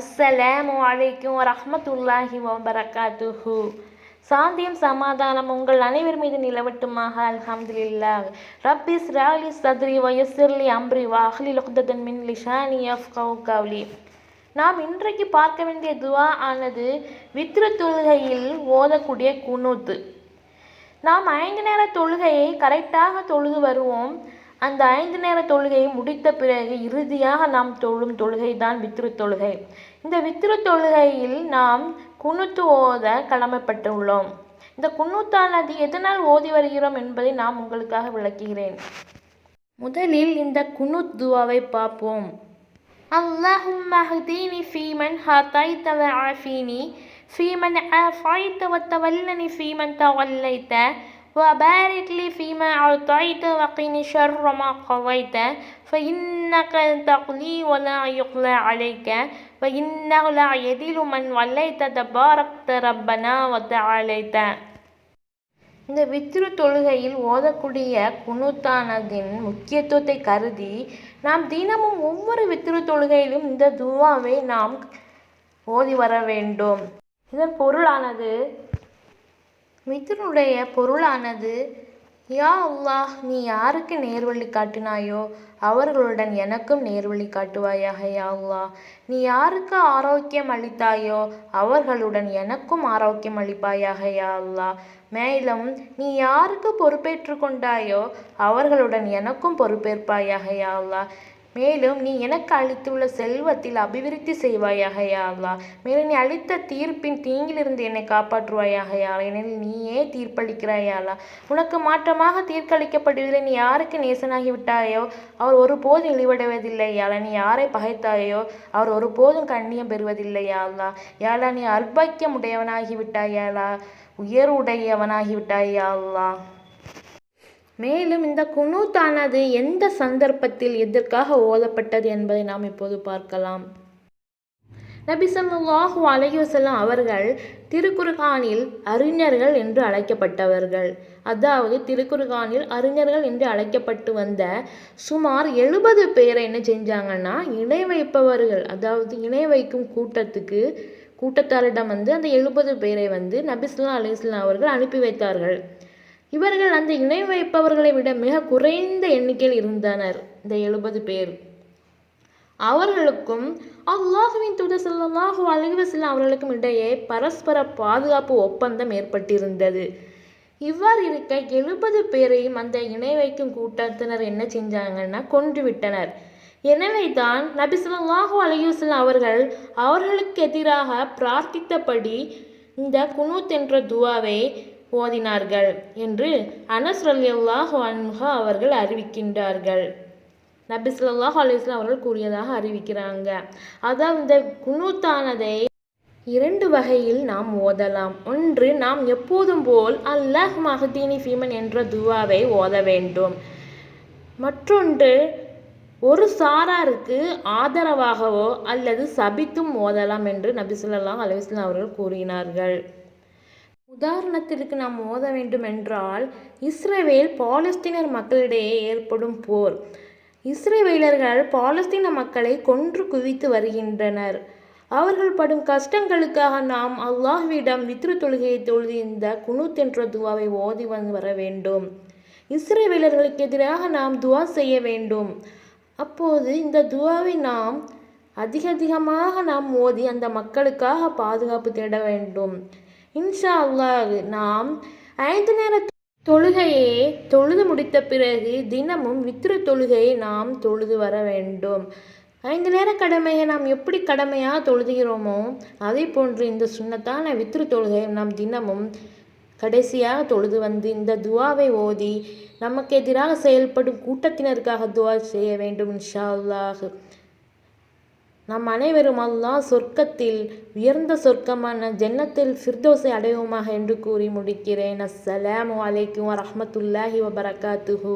அஸ்ஸலாமு அலைக்கும் ரஹமத்துல்லாஹி வபரகாத்துஹு. சாந்தியும் சமாதானம் உங்கள் அனைவர் மீது நிலவட்டுமாக அல்ஹம்துலில்லாஹ். ரப்பிஸ் ராலி சத்ரி வயசிர்லி அம்ரி வாஹ்லி லுக்தன் மின் லிஷானி யஃப்கவு கவ்லி. நாம் இன்றைக்கு பார்க்க வேண்டிய துவா ஆனது வித்ரு தொழுகையில் ஓதக்கூடிய குனூத்து நாம் ஐந்து நேர தொழுகையை கரெக்டாக தொழுது வருவோம். அந்த ஐந்து நேர தொழுகையை முடித்த பிறகு இறுதியாக நாம் தொழும் தொழுகை தான் வித்ரு தொழுகை இந்த வித்ரு தொழுகையில் நாம் குனுத்து ஓத கடமைப்பட்டுள்ளோம் இந்த குன்னூத்தானது எதனால் ஓதி வருகிறோம் என்பதை நாம் உங்களுக்காக விளக்குகிறேன் முதலில் இந்த குனுத் துவாவை பார்ப்போம் اللهم اهدني فيمن هديت وعافيني فيمن عافيت وتولني فيمن توليت وبارك لي فيما أعطيت وقني شر ما قضيت فإنك تقضي ولا يقضى عليك وإنه لا يذل من وليت تباركت ربنا وتعاليت இந்த வித்ரு தொழுகையில் ஓதக்கூடிய குனுத்தானதின் முக்கியத்துவத்தை கருதி நாம் தினமும் ஒவ்வொரு வித்ரு தொழுகையிலும் இந்த துவாவை நாம் ஓதி வர வேண்டும் இதன் பொருளானது மித்ருனுடைய பொருளானது யா அல்லாஹ் நீ யாருக்கு நேர்வழி காட்டினாயோ அவர்களுடன் எனக்கும் நேர்வழி காட்டுவாயாக யா அல்லாஹ். நீ யாருக்கு ஆரோக்கியம் அளித்தாயோ அவர்களுடன் எனக்கும் ஆரோக்கியம் அளிப்பாயாக யா அல்லாஹ். மேலும் நீ யாருக்கு பொறுப்பேற்று கொண்டாயோ அவர்களுடன் எனக்கும் பொறுப்பேற்பாயாக யா அல்லாஹ். மேலும் நீ எனக்கு அளித்துள்ள செல்வத்தில் அபிவிருத்தி செய்வாயாக யா மேலும் நீ அளித்த தீர்ப்பின் தீங்கிலிருந்து என்னை காப்பாற்றுவாயாக யா ஏனெனில் நீயே தீர்ப்பளிக்கிறாயாளா? உனக்கு மாற்றமாக தீர்க்களிக்கப்படுவதில்லை. நீ யாருக்கு நேசனாகி விட்டாயோ அவர் ஒருபோதும் இழிவடைவதில்லை யாழா நீ யாரை பகைத்தாயோ அவர் ஒருபோதும் கண்ணியம் பெறுவதில்லை யாழ்லா யாழா நீ அர்பாக்கியம் உடையவனாகி விட்டாயாலா உயர்வுடையவனாகி விட்டாயா அல்லா மேலும் இந்த குனூத்தானது எந்த சந்தர்ப்பத்தில் எதற்காக ஓதப்பட்டது என்பதை நாம் இப்போது பார்க்கலாம். நபி ஸல்லல்லாஹு அலைஹி அவர்கள் திருக்குர்கானில் அறிஞர்கள் என்று அழைக்கப்பட்டவர்கள். அதாவது திருக்குர்கானில் அறிஞர்கள் என்று அழைக்கப்பட்டு வந்த சுமார் எழுபது பேரை என்ன செஞ்சாங்கன்னா இணை வைப்பவர்கள் அதாவது இணை வைக்கும் கூட்டத்துக்கு கூட்டத்தாரிடம் வந்து அந்த எழுபது பேரை வந்து நபிசுல்லா அலிஸ்லாம் அவர்கள் அனுப்பி வைத்தார்கள். இவர்கள் அந்த இணை வைப்பவர்களை விட மிக குறைந்த எண்ணிக்கையில் இருந்தனர். இந்த எழுபது பேர். அவர்களுக்கும் அல்லாஹுவின் தூதர் ஸல்லல்லாஹு அலைஹி அவர்களுக்கும் இடையே பரஸ்பர பாதுகாப்பு ஒப்பந்தம் ஏற்பட்டிருந்தது. இவ்வாறு இருக்க எழுபது பேரையும் அந்த இணை வைக்கும் கூட்டத்தினர் என்ன செஞ்சாங்கன்னா கொன்று விட்டனர். எனவே தான் நபி சொல்லாஹு அலைஹி அவர்கள் அவர்களுக்கு எதிராக பிரார்த்தித்தபடி இந்த குனூத் என்ற துவாவை ஓதினார்கள் என்று அனஸ் ரலியல்லாஹு அவர்கள் அறிவிக்கின்றார்கள். நபி சொல்லாஹ் அலைஹி அவர்கள் கூறியதாக அறிவிக்கிறாங்க. அதாவது இந்த குனூத்தானதை இரண்டு வகையில் நாம் ஓதலாம். ஒன்று நாம் எப்போதும் போல் அல்லாஹ் மஹதீனி ஃபீமன் என்ற துவாவை ஓத வேண்டும். மற்றொன்று ஒரு சாராருக்கு ஆதரவாகவோ அல்லது சபித்தும் ஓதலாம் என்று நபி ஸல்லல்லாஹு அலுவலாம் அவர்கள் கூறினார்கள். உதாரணத்திற்கு நாம் ஓத வேண்டும் என்றால் இஸ்ரேவேல் பாலஸ்தீனர் மக்களிடையே ஏற்படும் போர். இஸ்ரேவேலர்கள் பாலஸ்தீன மக்களை கொன்று குவித்து வருகின்றனர். அவர்கள் படும் கஷ்டங்களுக்காக நாம் அல்லாஹ்விடம் வித்ரு தொழுகையை தொழுதி இந்த குனூத் என்ற துவாவை ஓதி வந்து வர வேண்டும். இஸ்ரேவேலர்களுக்கு எதிராக நாம் துவா செய்ய வேண்டும். அப்போது இந்த துவாவை நாம் அதிக அதிகமாக நாம் ஓதி அந்த மக்களுக்காக பாதுகாப்பு தேட வேண்டும். இன்ஷா அல்லாஹ் நாம் ஐந்து நேர தொழுகையை தொழுது முடித்த பிறகு தினமும் வித்திரு தொழுகையை நாம் தொழுது வர வேண்டும். ஐந்து நேர கடமையை நாம் எப்படி கடமையாக தொழுதுகிறோமோ அதே போன்று இந்த சுண்ணத்தான வித்ரு தொழுகையை நாம் தினமும் கடைசியாக தொழுது வந்து இந்த துவாவை ஓதி நமக்கு எதிராக செயல்படும் கூட்டத்தினருக்காக துவா செய்ய வேண்டும் இன்ஷா அல்லாஹ் நம் அனைவரும் அல்லாஹ் சொர்க்கத்தில் உயர்ந்த சொர்க்கமான ஜன்னத்தில் ஃபிர்தோஸை அடைவோமாக என்று கூறி முடிக்கிறேன். அஸ்ஸலாமு அலைக்கும் வரமத்துல்லாஹி வபரகாத்துஹு.